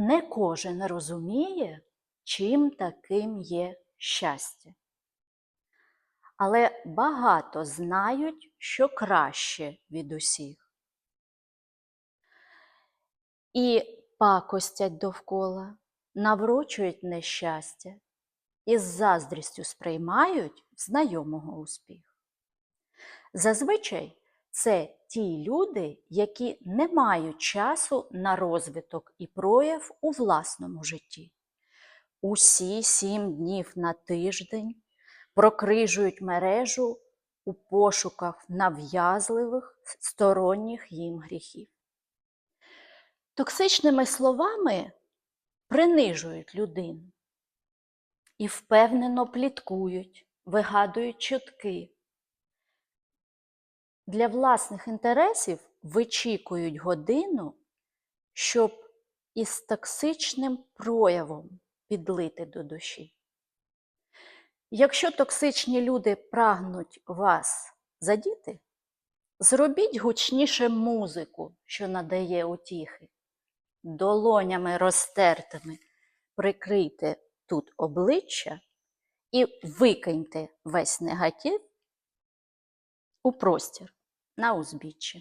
не кожен розуміє, чим таким є щастя. Але багато знають, що краще від усіх. І пакостять довкола, наврочують нещастя і з заздрістю сприймають знайомого успіх. Зазвичай це ті люди, які не мають часу на розвиток і прояв у власному житті. Усі сім днів на тиждень прокрижують мережу у пошуках нав'язливих сторонніх їм гріхів. Токсичними словами принижують людину і впевнено пліткують, вигадують чутки. Для власних інтересів вичікують годину, щоб із токсичним проявом підлити до душі. Якщо токсичні люди прагнуть вас задіти, зробіть гучніше музику, що надає утіхи, долонями розтертими прикрийте тут обличчя і викиньте весь негатив у простір на узбіччя.